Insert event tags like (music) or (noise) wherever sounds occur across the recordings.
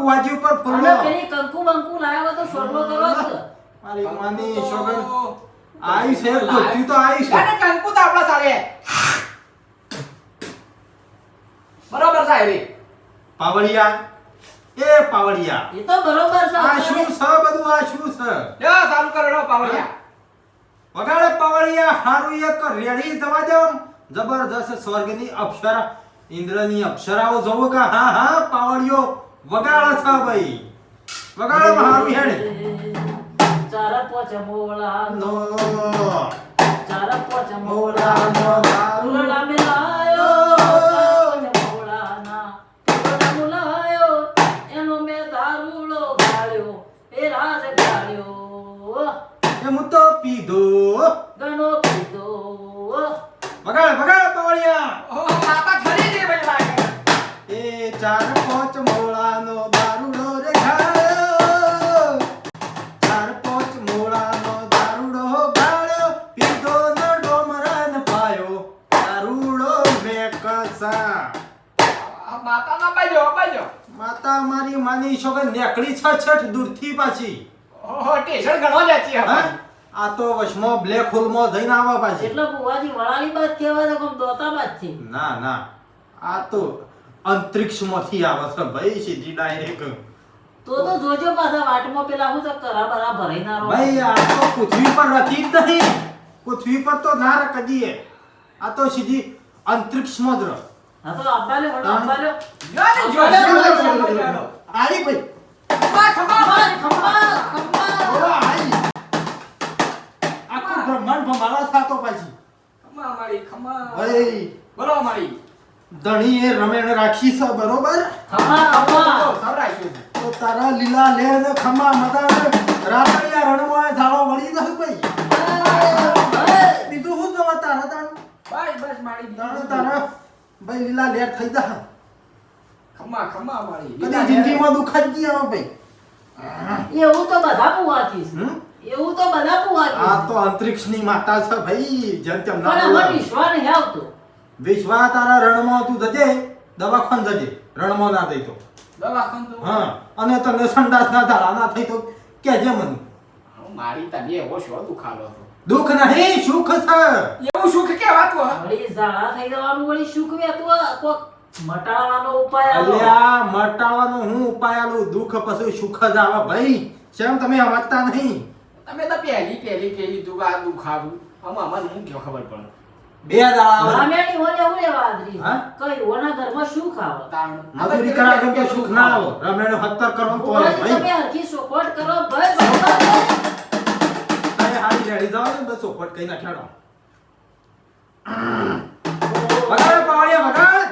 બુવાજી ઉપર ફૂલો પેલી કંકુ બંકુ લાવ્યો તો સોરલો કરો. મારી માની શોગન આઈ છે ધોતી તો આઈ છે. અને કંકુ તો આપણા સારે બરોબર સાહેબ પાવડિયા એ પાવળિયા. એ તો બરોબર છે આ શું છે બધું? આ શું છે? લ્યો ચાલુ કરો પાવળિયા. વગાડે પાવડિયા હારું એક રેડી જવા દો. જબરજસ્ત સ્વર્ગની અપ્સરા ઇન્દ્રની અપ્સરાઓ જોવો કે હા હા પાવડિયો વગાડે છો ભાઈ. વગાડે હારું હેડ. ચાર પોચ મોળા નો. ચાર પોચ મોળા નો ફૂલડા મુલાયો એનો મેં દારૂડો ગાળ્યો. એ રાજ ગાળ્યો. એ હું તો પીધો. છઠ દૂરથી પાછી. ઓહો ટેશન ઘણો જાચી હા? આ તો વશમો બ્લેક હોલમાં જઈને આવા પાછી. એટલે બુવાજી વળાલી બાદ કહેવાય તો કોમ દોતા બાદ છે ના ના. આ તો અંતરિક્ષમાંથી આવે છે ભાઈ સીધી ડાયરેક્ટ તો તો જોજો પાછા વાટમાં પેલા હું તો કરા બરા ભરાઈ ના રહો. ભાઈ આ તો પૃથ્વી પર નથી જ નહીં. પૃથ્વી પર તો ના કદીએ આ તો સીધી અંતરિક્ષમાં જ રહ. હા તો અબ્બાલે વડો અબ્બાલે લ્યો ને ભાઈ ખંભા ખંભા ઓ આઈ આખું બ્રહ્માંડ ભમાલા થાતો પાછી ખમા મારી ખમા ભાઈ બોલો મારી ધણી એ રમેણ રાખી છે બરોબર ખંભા ખંભા તો તારા લીલા લેર ને મતા રાતડિયા રણમાં ઝાડો વળી જશે ભાઈ બીજું શું જવા તારા તાણ બસ બસ મારી તારા ભાઈ લીલા લેર થઈ જા ખમા ખમા મારી. કદી જિંદગીમાં દુખાઈ જ નહીં આવે ભાઈ. એવું તો બધા પુવાથી છે. એવું તો બધા પુવાથી આ તો અંતરિક્ષની માતા છે ભાઈ જેમ તેમ ના પણ અમાર. વિશ્વાસ નહીં આવતો. વિશ્વા તારા રણમાં તું જજે દવાખાન જજે રણમાં ના થઈ તો. દવાખાન તો હા અને તને સંડાસ ના ધારા ના થઈ તો કેજે મને. મારી તને એવો શો દુખાલો હતો. દુઃખ નહીં સુખ છે. એવું સુખ કેવાતું હા વળી ઝાડા થઈ જવાનું વળી સુખ વેતું કોક મટાડવાનો ઉપાય આલો. અલ્યા મટાવાનો હું ઉપાય આલું? દુખ પછી સુખ જ આવે. ભાઈ કેમ તમે સમજતા નહીં? તમે તો પહેલી પહેલી પહેલી તું આ દુખાવું આમાં અમારે હું કયો ખબર પડે? બે દાડા આવે. રામેણી હોને હું લેવા આદરી? કઈ ઓના ઘરમાં શું ખાવ? તાણ. મજૂરી કરા કેમ કે સુખ ના આવો. રમેણ હત્તર કરો તો ભાઈ. તમે હરખી સોપોટ કરો ભાઈ તમે હારી રેડી જાવ ને બસ ઓપટ કઈ નાખ્યાડો વગાડે પાવડિયા વગાડ.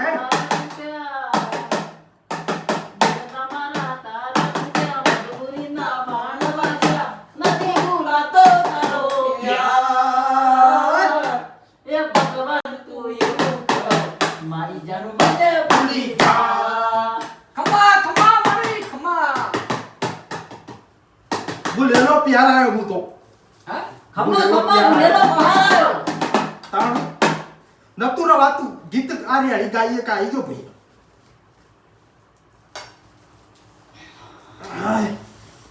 ભૂલેલો પ્યાર આવ્યો હું તો હા ખમ્મા પ્યાર ભૂલેલો. પ્યાર આવ્યો. તાણ નતું રવાતું ગીત આ રેડી ગાઈએ કે આઈ જો ભાઈ આય.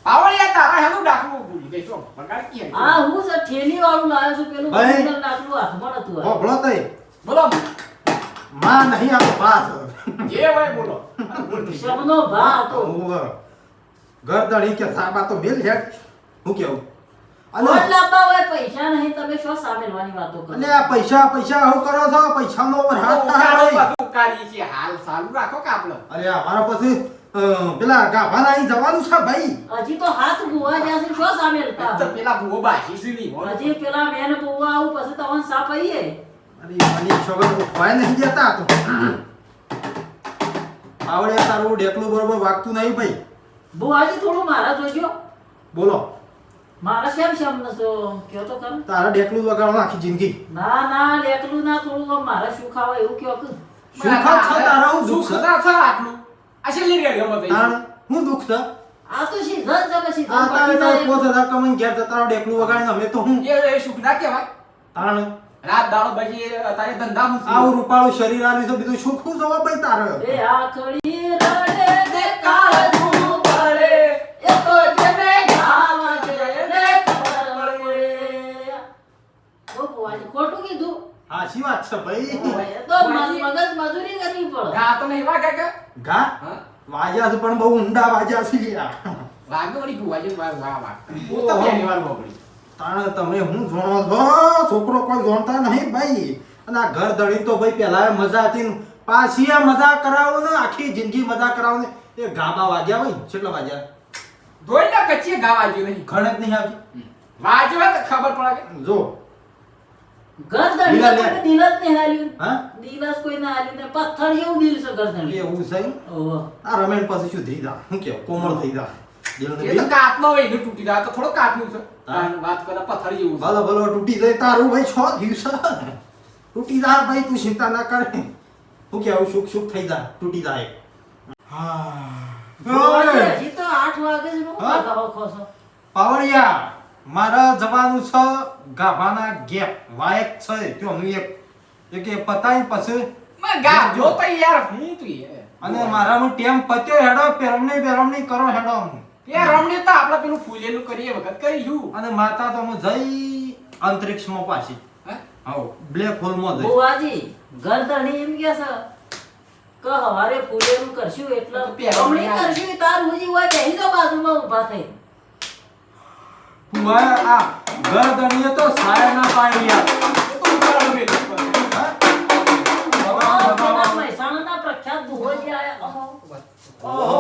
પાવળિયા તારા હેનું ડાકલું ભૂલી ગઈ છો બગાડ કી આ હું છે ઠેલી વાળું લાવ્યો છું પેલું લાકડું હાથમાં નતું આવ્યું. હોભળો તઈ બોલો માં નહીં આ તો બા જે હોય બોલો શમનો ભા તો ઓવે. ગરદણી કે સાબા તો મેલ હેડ. હું કેવું? હોય પૈસા નહીં તમે શું સામેલવાની વાતો કરો? પૈસા પૈસા હું કરો છો? હાથ ઉકાળી છે હાલ સારું રાખો કાપલો અરે અમારા પછી પેલા ગાભાના અહીં જવાનું છે ભાઈ. હજી તો હાથ ભૂવા જ્યાં છે શું સામેલતા પેલા ભૂવો છે નહીં હજી પેલા મેન બુવા આવું પછી તમને સાપ આઈએ અરે મને છોકરો નહીં દેતા તો. (clears throat) આવડે તારું ડેકલું બરોબર વાગતું નહીં ભાઈ. બુવાજી થોડું મારા જોજો બોલો. મારા શેમ શેમ નસો? કયો તો કર તારા ડેકલું વગાડવાનું આખી જિંદગી. ના ના ડેકલું ના થોડું મારે શું ખાવા એવું કયો કે સુખ જ છે? તારા હું દુઃખ સુખ છે આટલું? આ છેલ્લી રેડિયો બતાવી તાણ હું દુઃખ છે? આ તો સીઝન છે કે સીઝન આ તારે પતી તારે પોત હજાર કમાઈને ઘેર જતા ડેકલું વગાડીને અમે તો હું? એ એ સુખ ના કહેવાય. તાણ? રાત દાડો પછી તારે ધંધા મૂકી આવું રૂપાળું શરીર આલ્યું તો બીજું શું? ખુશ હોવા ભાઈ તારે? એ આખડી રડે દે કાળ છે ભાઈ? તો મગજ મજૂરી કરવી પડે. ગા તો નહીં વાગે કે? ગા વાજ્યા છે પણ બહુ ઊંડા વાજ્યા છે. વાગે વળી ભુવાજી વાગ વાગ વાગ હું તો પહેલી વાર બોકડી તાણે તમે હું જોણો છો? છોકરો કોઈ જોણતા નહીં ભાઈ. અને આ ઘર દળી તો ભાઈ પહેલા મજા હતી પાછી આ મજા કરાવો ને આખી જિંદગી મજા કરાવો ને. એ ગાબા વાગ્યા હોય કેટલા વાગ્યા? ધોઈ ના કચ્ચી ગાવા વાગ્યું નહીં. ઘણે જ નહીં આવતી વાજવા તો ખબર પડે કે? જો ઘર ધણી લીલા લે. કોઈ દિલ જ નહીં હાલ્યું. હા? દિવસ કોઈ ના હાલ્યું ને પથ્થર જેવું દિલ છે ઘર એવું છે ઓહો. આ પાસે જા શું કેવું કોમળ થઈ જા એ તો. હોય એનું તૂટી જાય. તો થોડો કાચનું છે. વાત કરે પથ્થર જેવું ભલો ભલો તૂટી જાય. તારું ભાઈ છ દિવસ. તૂટી જાય ભાઈ તું ચિંતા ના કરે. શું કેવું સુખ સુખ થઈ જાય. તૂટી જાય. હા. તો આઠ વાગે જ નું હા? પાવડિયા મારા જવાનું છે ગાભાના ગેપ. વાયક છે ત્યોનું એક. એક એ પતાઈ પછી માં ગા જો તો યાર હું તું અને મારાનું ટેમ પત્યો હેડો પેરમણી પેરમણી કરો હેડો એ રમણી તો આપણે પેલું ફૂલેલું કરીએ વખત કર્યું અને માતા તો હું જઈ અંતરિક્ષમાં પાછી. હા? બ્લેક હોલમાં જઈ. બુવાજી, ઘર ધણી એમ કે છે કે હવારે ફૂલેલું કરશું એટલે પેરમણી કરશું તાર હુજી હોય બેસી જાઓ બાજુમાં ઊભા થઈ. ફુવા આ ગરદણીએ તો સાયા ના પાડી યાર એ તો? આ પેલા મહેસાણાના પ્રખ્યાત ભુવોજી આયા. ઓહો.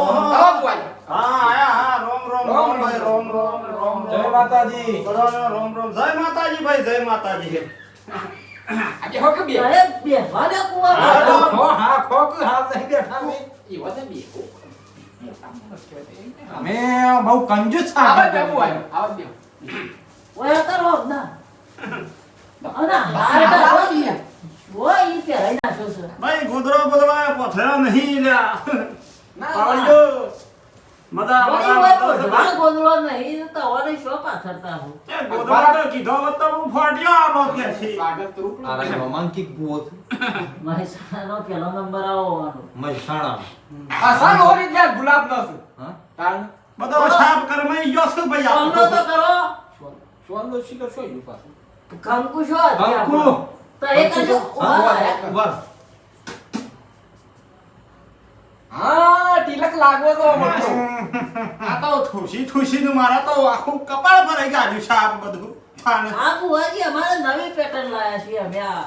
હા આયા હા રોમ રોમ રોમ, ભાઈ રોમ રોમ રોમ જય માતાજી રોમ રોમ જય માતાજી ભાઈ જય માતાજી આજે હો કે બે બેસવા દે કુંવારમાં. હા, ખો, હા, નહીં બેઠા મેં. એવા ને બે મોટા માણસ કહેવાય. મેં બહુ કંજૂસ છે આવા આ. બુવાજી, આવા જ બે. ઓય કરો ના અને હાર કાઢો ને. ઓય ઈ પહેરાઈ નાખ્યો છે ભાઈ ગોદરો બોદરો પથરા નહીં લ્યા ના, પાવડિયો મજા મજા ગોધરો નહીં તો ઓરે શો પાથરતા હું એ ગોદરો તો કીધો તો હું ફાટ્યો આનો કે છે સ્વાગત તો રૂપડું. રોમાંકિક ગુઓ મહેસાણાનો પહેલો નંબર આવવાનો મહેસાણા. આ સાલ ઓરી ગયા ગુલાબ નો છે. હા? તાણ. બધો સાફ કરમાઈ ગયો છું ભાઈ સોનનો તો કરો શ્વાન- શ્વાનનો શિકાર શું? કંકુ શો કંકુ. તો એ કરજો ઊભા ઊભા રહ્યા. રહ્યા. ઊભા. હા તિલક લાગવો તો મળતો. આ તો થુસી થુસી નું મારા તો આખું કપાળ ભરાઈ ગયું છે આ બધું. આ બુવાજી અમારે નવી પેટર્ન લાયા છે અમે આ.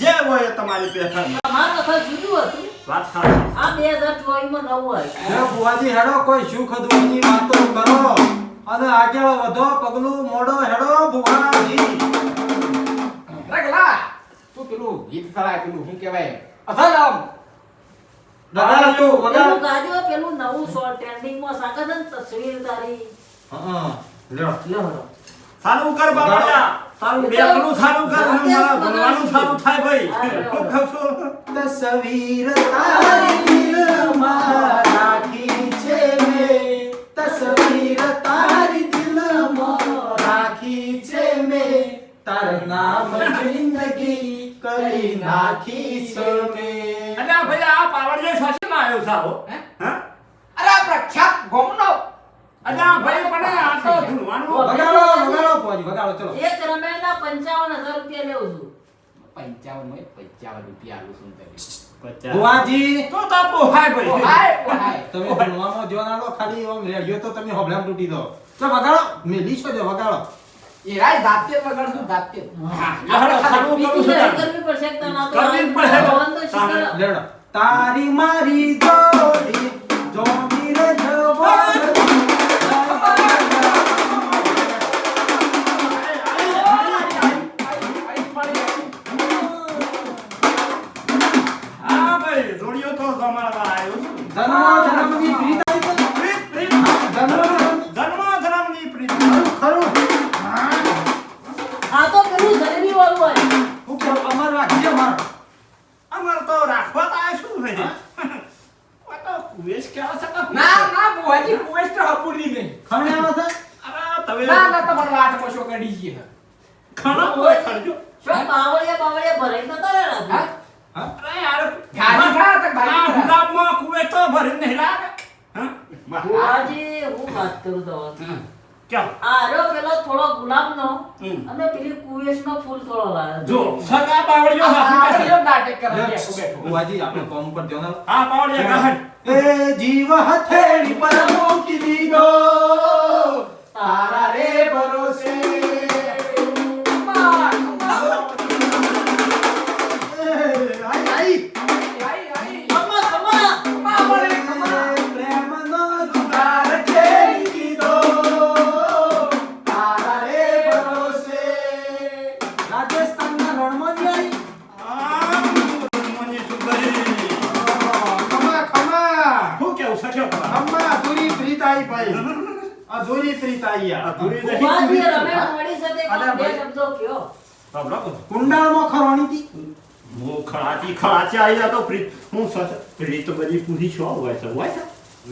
જે હોય એ તમારી પેટર્ન અમારું વખત જુદું હતું. વાત સાચી. આ બે હજાર ચોવીસમાં નવું આવ્યું જો બુવાજી હેડો કોઈ સુખ દુઃખની વાતો કરો. અને આગળ વધો પગલું મોડો હેડો બુવાજી રગલા તું પેલું ગીત કરાય પેલું શું કહેવાય? અસલમ તું ગાજો પેલું નવું શોર્ટ તસવીર તારી. હા લ્યો. લ્યો હરો. કર બાબા. તારું બેકનું સારું કર. ભણવાનું સારું થાય ભાઈ. હું કહું છું તસવીર તારી રાખી છે મેં. તસવીર તારી દિલમાં રાખી છે મેં. તારું નામ જિંદગી કરી નાખી છે મેં. આ ભાઈ આ પાવડિયો શાસનમાં આવ્યો સારો હે? અરે પ્રખ્યાત ગોમનો. અરે આ ભાઈ પણ આ તો ધૂનવાનું વગાડો વગાડો પોજી વગાડો ચલો. એક પંચાવન હજાર રૂપિયા લેવું છું. પંચાવનમાં પંચાવન રૂપિયા આલું છું તને. બુવાજી તો તો ભાઈ. તમે ભણવામાં ધ્યાન લો ખાલી આમ રેડિયો તો તમે હોબલામ તૂટી દો. તો વગાડો મેલી છો જો વગાડો. એ રાય જાતે વગાડશું જાતે. કરવી પડશે તારી મારી જોડી જોડી રે જવાની હા. ભાઈ અમાર તો રાખવા તો આવ્યા છું? ભાઈ તો કુવેશ કેવા છે ના ના બુવાજી કુવેસ્ટ હપુરની નહીં ખમણે આવે છે? અરે તમે ના ના તમારો વાટમાં શો કરી ગઈ ખાના કોઈ ખરજો શું બાવળિયા બાવળિયા ભરાઈ નતા રે રાજુ? હા? હા? અરે યાર ગાડી ખા તો આ ખા. ગુલાબમાં કુવેશ તો ભરી નહીં લાગે. હા? બુવાજી, હું વાત કરું તો હવે. ક્યાં? આ રહ્યો પેલો થોડો ગુલાબનો. અને પેલી કુવેશનો ફૂલ થોડો લાવ્યો. જો સગા પાવડિયો પાવડિયો નાટક કરે બેઠો બેઠો. બુવાજી, આપણે કોમ ઉપર ધ્યાન આપ. આ પાવડિયા કાઢ એ જીવ હથેળી પર મૂકી દીધો. તારા રે ભરોસે ખળાતી આવી જાતો પ્રીત હું સચ પ્રીત બધી પૂરી છો હોય છે હોય છે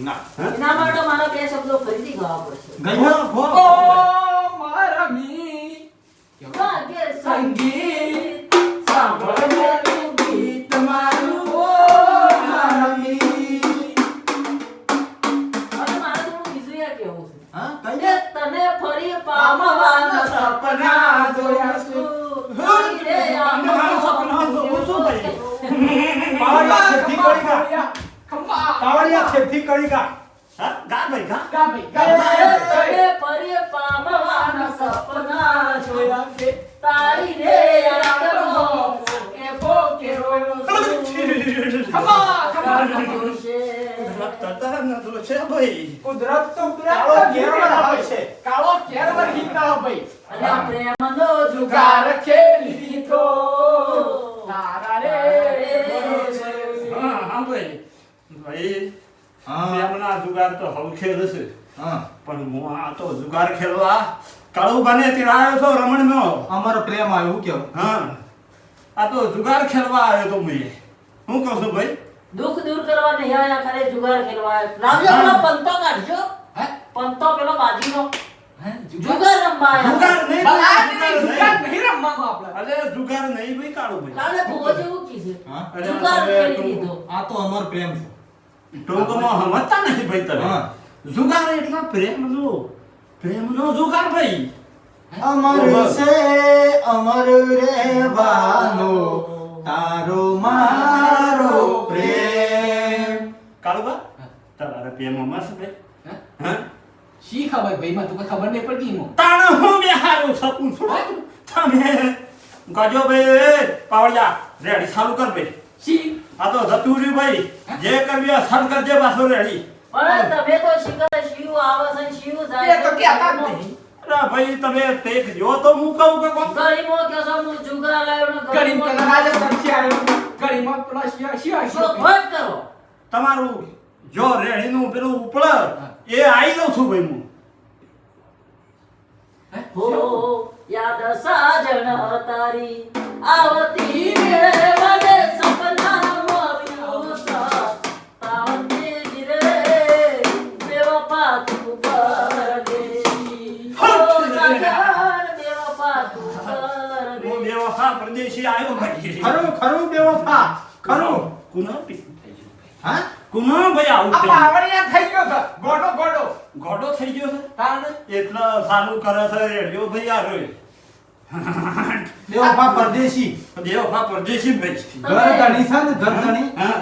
ના. એના માટે મારા બે શબ્દો ફરીથી ગાવા પડશે ગયો? તારી રે છે. ભાઈ કુદરત તો કાળો આવે છે. કાળો ભાઈ અને જુગાર જુગાર ખેલી દીધો તારા રે હા હા ભાઈ ભાઈ હા, જુગાર તો હવ ખેલ છે હા. પણ હું આ તો જુગાર ખેલવા કાળું બને તે આવ્યો છો રમણનો અમારો પ્રેમ આવ્યો હું કેવું? હા. આ તો જુગાર ખેલવા આવ્યો તો મેં. હું કહું છું ભાઈ? દુઃખ દૂર કરવા નહીં આયા ખરે જુગાર ખેલવા આવ્યો. લાવજો પેલો પંતો કાઢજો. હે? પંતો પેલો બાજીનો. જુગાર? રમવા જુગાર નહીં જુગાર નહીં, જુગાર નહીં. નહીં રમવાનું આપણે. અરે જુગાર નહીં ભાઈ કાળું ભાઈ. કાલે ભૂવો જેવું કીધું. જુગાર ખેલી તું- આ તો અમારો પ્રેમ છે. ટૂંકમાં સમજતા નથી ભાઈ તમે? જુગાર એટલા પ્રેમનો પ્રેમનો જુગાર ભાઈ. અમર છે અમર રહેવાનો. તારો મારો પ્રેમ. કાળુબા તમારા અમર છે. ભાઈ હે? શી ખબર ભાઈ? માં તું ખબર નહીં પડતી મો તાણ હું મે હારું છપું છું. તમે ગજો ભાઈ પાવડિયા રેડી ચાલુ કર ભાઈ. શી? આ તો જતું રહ્યું ભાઈ. જે કરવી આ સર કરજે પાછો રેડી. પણ તમે તો શિખર શિવ આવે છે ને એ તો છે. કહેતા નહીં. અરે ભાઈ તમે ટેક જો તો હું કહું કે કોણ? ગરીબો કહે છે હું જુગાર આવ્યો ને આવ્યો ગરીબમાં પેલા કરો. તમારું જો ઉપળ એ આવી દઉં છું ભાઈ હું. હો? યાદ સાજણ તારી આવતી રે પરદેશી આવ્યો ભાઈ. ખરું ખરું બેવફા ખરું. કુનો હા? કુનો ભાઈ આવું આ થયું? પાવડિયા થઈ ગયો છે. ગોડો ગોડો. ગોડો થઈ ગયો છે? તાણ? એટલે સારું કરે છે રેડિયો ભાઈ આ રોય. દેવભા પરદેશી. બેવફા પરદેશી ભાઈ ઘર ધણી છે ને ઘર ધણી? હા.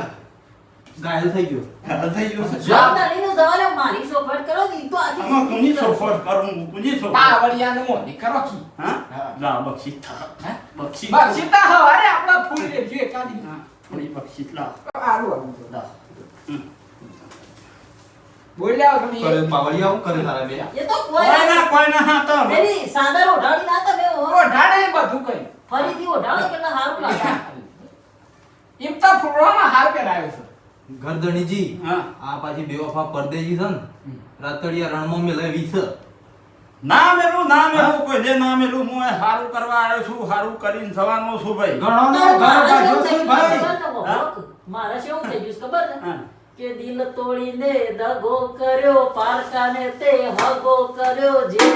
ઘાયલ થઈ ગયો. હા, થઈ ગયો જવાબદારીનો સવાલ મારી સોફટ કરો ને તો આથી આમાં કોની સોફટ કરું? કોની સફર પાવડિયા નો મોની કરો કી? હા? ના લા બક્ષી થા હે? બક્ષી બસ સીતા હવારે આપણા ફૂલ લે જે કાઢી હા, થોડી બક્ષી લા આલુ આલુ લા બોલ્યા તમે. કરે પાવડિયા હું કરે તારા બે? એ તો કોઈ કોઈ ના કોઈ ના તો મેરી સાદર ઓઢાડી ના તમે ઓ બધું કઈ. ફરીથી ઓઢાડો કેટલા સારું લાગે. એમ તો હાર પહેરાયો છે. હા. આ પાછી બેવફા પરદેજી છે ને રાતડિયા રણમાં મેલાવી છે. ના મેલું ના મેલું કોઈ દે ના મેલું હું એ હારું કરવા આવ્યો છું હારું કરીને થવાનો છું ભાઈ. ઘણોનો તો ઘર મારે બાજુ છે ભાઈ? મારે શું થઈ ગયું છે ખબર ને કે દિલ તોડીને દગો કર્યો પારકાને તે હગો કર્યો જે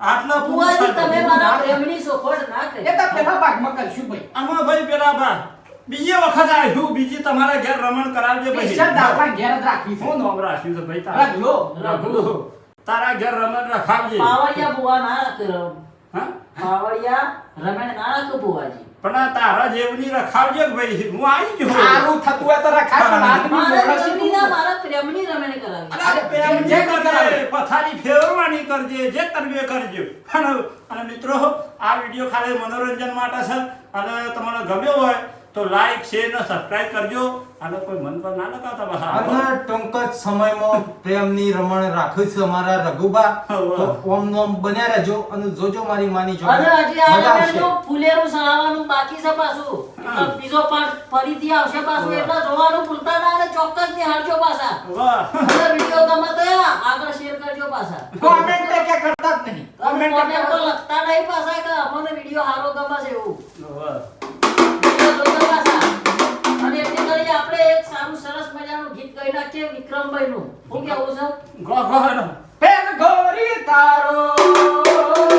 આટલા બુઆજી તમે મારા પ્રેમની સોખવટ ના એ તો પેલા ભાગમાં કરશું ભાઈ? આમાં ભાઈ પેલા ભાગ. બીજી વખત આવ્યું બીજી તમારા ઘેર રમણ કરાવજે ભાઈ. સ્પેશિયલ દાપા ઘેર જ રાખવી છે. શું નામ રાખ્યું છે ભાઈ તારા? રગલો રઘુ. તારા ઘેર રમણ રખાવજે. પાવડિયા બુઆ ના કરો હા? પાવડિયા રમણ ના રાખો બુઆજી પણ આ તારા જેવની રખાવજો કે ભાઈ હું આવી જો સારું થતું હોય તો રખાવ પણ આદમી મારા મોકળા ના મારા પ્રેમની રમણ કરાવી. અરે પ્રેમ જે કરજે, પથારી ફેરવવાની કરજે જે તરવે કરજો. અને અને મિત્રો આ વીડિયો ખાલી મનોરંજન માટે છે. અને તમને ગમ્યો હોય તો લાઈક શેર ને સબસ્ક્રાઇબ કરજો. અને કોઈ મન પર ના લગાવતા બસ અને ટૂંક જ સમયમાં પ્રેમની રમણ રાખું છું અમારા રઘુબા. તો ઓમ નોમ બન્યા રહેજો અને જોજો મારી માની જો અને હજી આ ફુલેરું સળાવવાનું બાકી છે પાછું. બીજો પાર્ટ ફરીથી આવશે પાછું. એટલે જોવાનું ભૂલતા ના અને ચોક્કસ નિહાળજો પાછા. વાહ. અને વીડિયો ગમે તો આગળ શેર કરજો પાછા. કોમેન્ટ કે કરતા જ નહીં. કોમેન્ટ કોમેન્ટ તો લખતા નહીં પાછા કે અમને વીડિયો સારો ગમે છે એવું. વાહ. અને આપણે એક સારું સરસ મજાનું ગીત ગાઈ નાખીએ વિક્રમભાઈ નું શું કેવું છે? ગો ગો હેડો. પેન ગોરી તારો.